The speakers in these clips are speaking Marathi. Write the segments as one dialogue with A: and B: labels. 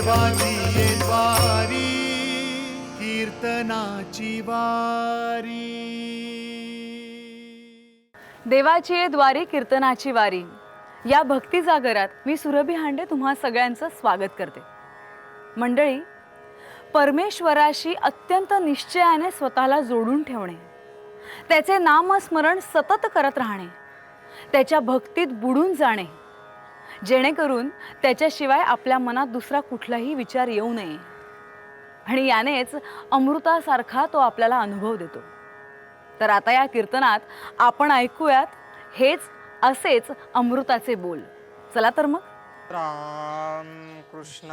A: देवाची वारी कीर्तनाची वारी.
B: देवाची ये द्वारी कीर्तनाची वारी. या भक्ती जागरात मी सुरभी हांडे तुम्हा सगळ्यांचं स्वागत करते. मंडळी परमेश्वराशी अत्यंत निश्चयाने स्वतःला जोडून ठेवणे त्याचे नामस्मरण सतत करत राहणे त्याच्या भक्तीत बुडून जाणे जेणेकरून त्याच्याशिवाय आपल्या मनात दुसरा कुठलाही विचार येऊ नये. आणि यानेच अमृतासारखा तो आपल्याला अनुभव देतो. तर आता या कीर्तनात आपण ऐकूयात हेच असेच अमृताचे बोल. चला तर मग.
C: राम कृष्ण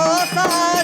C: ভরসা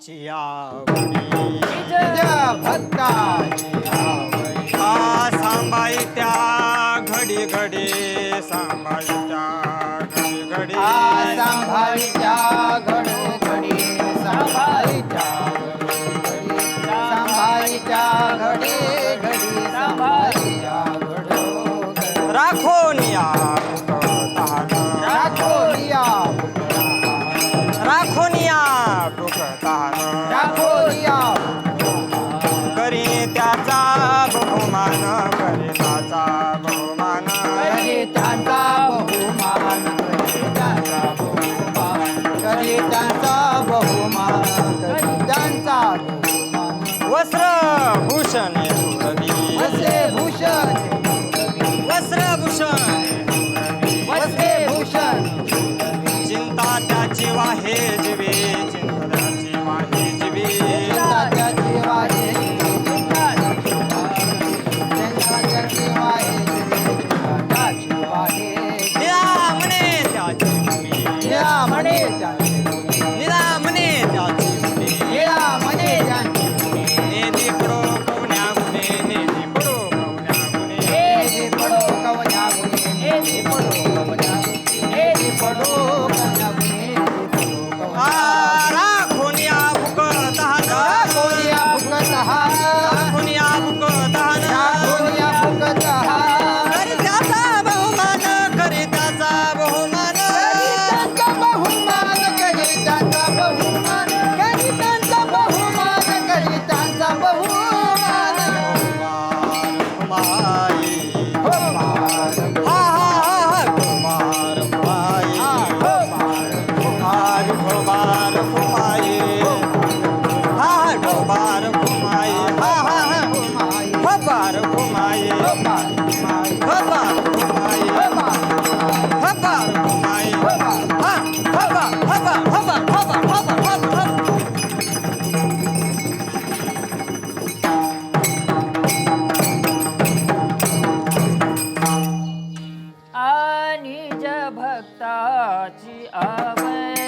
C: 需
D: 아니
C: 저
D: 박다지
C: 아베